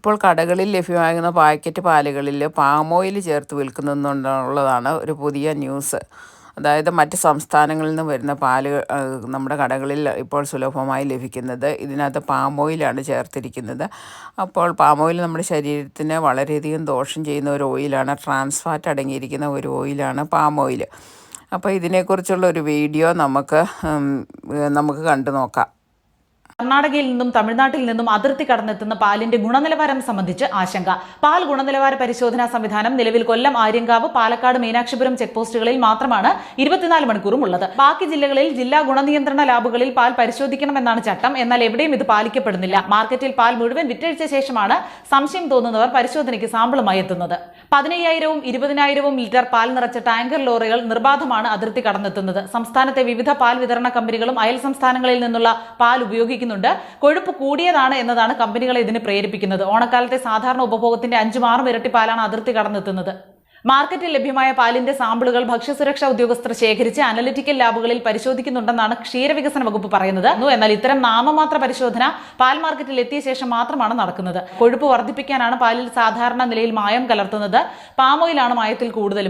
ഇപ്പോൾ കടകളിൽ ലഭ്യമാകുന്ന പാക്കറ്റ് പാലുകളിൽ പാം ഓയിൽ ചേർത്ത് വിൽക്കുന്നുണ്ടെന്നുള്ളതാണ് ഒരു പുതിയ ന്യൂസ്. അതായത് മറ്റ് സംസ്ഥാനങ്ങളിൽ നിന്ന് വരുന്ന പാൽ നമ്മുടെ കടകളിൽ ഇപ്പോൾ സുലഭമായി ലഭിക്കുന്നത് ഇതിനകത്ത് പാം ഓയിലാണ് ചേർത്തിരിക്കുന്നത്. അപ്പോൾ പാം ഓയിൽ നമ്മുടെ ശരീരത്തിന് വളരെയധികം ദോഷം ചെയ്യുന്ന ഒരു ഓയിലാണ് ട്രാൻസ് ഫാറ്റ് അടങ്ങിയിരിക്കുന്ന ഒരു ഓയിലാണ് പാം ഓയിൽ അപ്പോൾ ഇതിനെക്കുറിച്ചുള്ള ഒരു വീഡിയോ നമുക്ക് നമുക്ക് കണ്ടു നോക്കാം. കർണാടകയിൽ നിന്നും തമിഴ്നാട്ടിൽ നിന്നും അതിർത്തി കടന്നെത്തുന്ന പാലിന്റെ ഗുണനിലവാരം സംബന്ധിച്ച് ആശങ്ക. പാൽ ഗുണനിലവാര പരിശോധനാ സംവിധാനം നിലവിൽ കൊല്ലം ആര്യങ്കാവ് പാലക്കാട് മീനാക്ഷിപുരം ചെക്ക് പോസ്റ്റുകളിൽ മാത്രമാണ് ഇരുപത്തിനാല് മണിക്കൂറും ഉള്ളത്. ബാക്കി ജില്ലകളിൽ ജില്ലാ ഗുണനിയന്ത്രണ ലാബുകളിൽ പാൽ പരിശോധിക്കണമെന്നാണ് ചട്ടം. എന്നാൽ എവിടെയും ഇത് പാലിക്കപ്പെടുന്നില്ല. മാർക്കറ്റിൽ പാൽ മുഴുവൻ വിറ്റഴിച്ച ശേഷമാണ് സംശയം തോന്നുന്നവർ പരിശോധനയ്ക്ക് സാമ്പിളുമായി എത്തുന്നത്. പതിനയ്യായിരവും ഇരുപതിനായിരവും ലിറ്റർ പാൽ നിറച്ച ടാങ്കർ ലോറികൾ നിർബാധമാണ് അതിർത്തി കടന്നെത്തുന്നത്. സംസ്ഥാനത്തെ വിവിധ പാൽ വിതരണ കമ്പനികളും അയൽ സംസ്ഥാനങ്ങളിൽ നിന്നുള്ള പാൽ ഉപയോഗിക്കുന്നുണ്ട് കൊഴുപ്പ് കൂടിയതാണ് എന്നതാണ് കമ്പനികളെ ഇതിന് പ്രേരിപ്പിക്കുന്നത്. ഓണക്കാലത്തെ സാധാരണ ഉപഭോഗത്തിന്റെ അഞ്ചും ആറും ഇരട്ടി പാലാണ് അതിർത്തി കടന്നെത്തുന്നത്. മാർക്കറ്റിൽ ലഭ്യമായ പാലിന്റെ സാമ്പിളുകൾ ഭക്ഷ്യസുരക്ഷാ ഉദ്യോഗസ്ഥർ ശേഖരിച്ച് അനലിറ്റിക്കൽ ലാബുകളിൽ പരിശോധിക്കുന്നുണ്ടെന്നാണ് ക്ഷീരവികസന വകുപ്പ് പറയുന്നത്. എന്നാൽ ഇത്തരം നാമമാത്ര പരിശോധന പാൽ മാർക്കറ്റിൽ എത്തിയ ശേഷം മാത്രമാണ് നടക്കുന്നത്. കൊഴുപ്പ് വർദ്ധിപ്പിക്കാനാണ് പാലിൽ സാധാരണ നിലയിൽ മായം കലർത്തുന്നത്. പാമോയിലാണ് മായത്തിൽ കൂടുതലും.